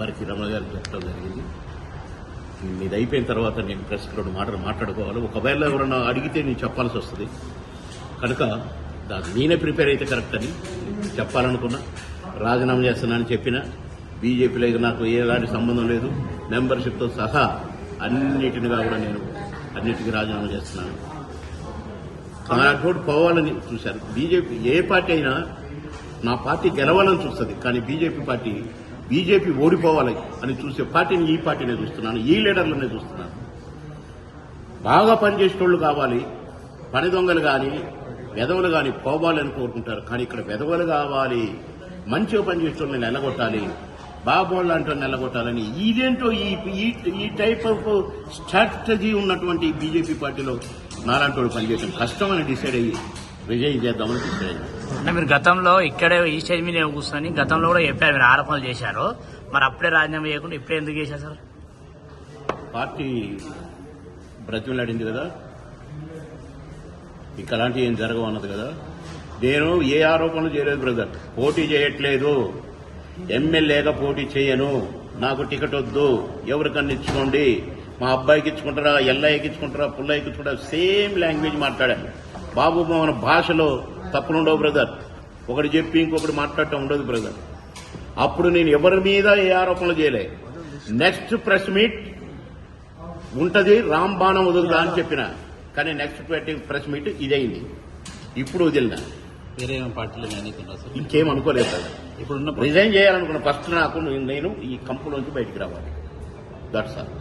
వారికి రమణ గారికి చెప్పడం జరిగింది. ఇది అయిపోయిన తర్వాత నేను ప్రెస్ రెండు మాటలు మాట్లాడుకోవాలి. ఒకవేళ ఎవరన్నా అడిగితే నేను చెప్పాల్సి వస్తుంది. కనుక దాన్ని నేనే ప్రిపేర్ అయితే కరెక్ట్ అని చెప్పాలనుకున్నా. రాజీనామా చేస్తున్నానని చెప్పిన. బీజేపీలో నాకు ఎలాంటి సంబంధం లేదు. మెంబర్షిప్తో సహా అన్నిటినిగా కూడా నేను అన్నిటికీ రాజీనామా చేస్తున్నాను. నాతోటి పోవాలని చూశారు బీజేపీ ఏ పార్టీ అయినా నా పార్టీ గెలవాలని చూస్తుంది. కానీ బీజేపీ పార్టీ బీజేపీ ఓడిపోవాలి అని చూసే పార్టీని ఈ పార్టీనే చూస్తున్నాను ఈ లీడర్లనే చూస్తున్నాను. బాగా పనిచేసేటోళ్ళు కావాలి పని దొంగలు కానీ వెధవలు కానీ పోవాలని కోరుకుంటారు. కానీ ఇక్కడ వెధవలు కావాలి మంచిగా పనిచేసేటోళ్ళని నిలగొట్టాలి బాబోళ్ళు అంటే నిలగొట్టాలని ఇదేంటో ఈ ఈ- ఈ టైప్ ఆఫ్ స్ట్రాటజీ ఉన్నటువంటి బీజేపీ పార్టీలో నాలాంటి వాళ్ళు పనిచేయడం కష్టం డిసైడ్ అయ్యి రిజైన్ చేద్దామని డిసైడ్ అయ్యాను. అంటే మీరు గతంలో ఇక్కడే ఈ స్టేజ్ మీద కూర్చొని గతంలో కూడా చెప్పారు మీరు ఆరోపణలు చేశారు. మరి అప్పుడే రాజీనామా చేయకుండా ఇప్పుడే ఎందుకు చేశారు సార్? పార్టీ బ్రతిమలాడింది కదా. ఇక అలాంటివి ఏం జరగవన్నది కదా. నేను ఏ ఆరోపణలు చేయలేదు బ్రదర్. పోటీ చేయట్లేదు. ఎమ్మెల్యేగా పోటీ చేయను. నాకు టికెట్ వద్దు. ఎవరికన్నా ఇచ్చుకోండి. మా అబ్బాయికి ఇచ్చుకుంటారా ఎల్లయ్యకి ఇచ్చుకుంటారా పుల్లయ్యకి ఇచ్చుకుంటారా సేమ్ లాంగ్వేజ్ మాట్లాడాను. బాబు మన భాషలో తప్పులుండవు బ్రదర్ ఒకటి చెప్పి ఇంకొకటి మాట్లాడటం ఉండదు బ్రదర్ అప్పుడు నేను ఎవరి మీద ఏ ఆరోపణలు చేయలే. నెక్స్ట్ ప్రెస్ మీట్ ఉంటది రామ్ బాణం వదులుదా అని చెప్పిన. కానీ నెక్స్ట్ ప్రెస్ మీట్ ఇదైంది ఇప్పుడు వదిలిన. సార్ ఇంకేం అనుకోలేదు కదా ఇప్పుడున్న రిజైన్ చేయాలనుకున్న ఫస్ట్ నాకు నేను ఈ కంపులోంచి బయటికి రావాలి. That's all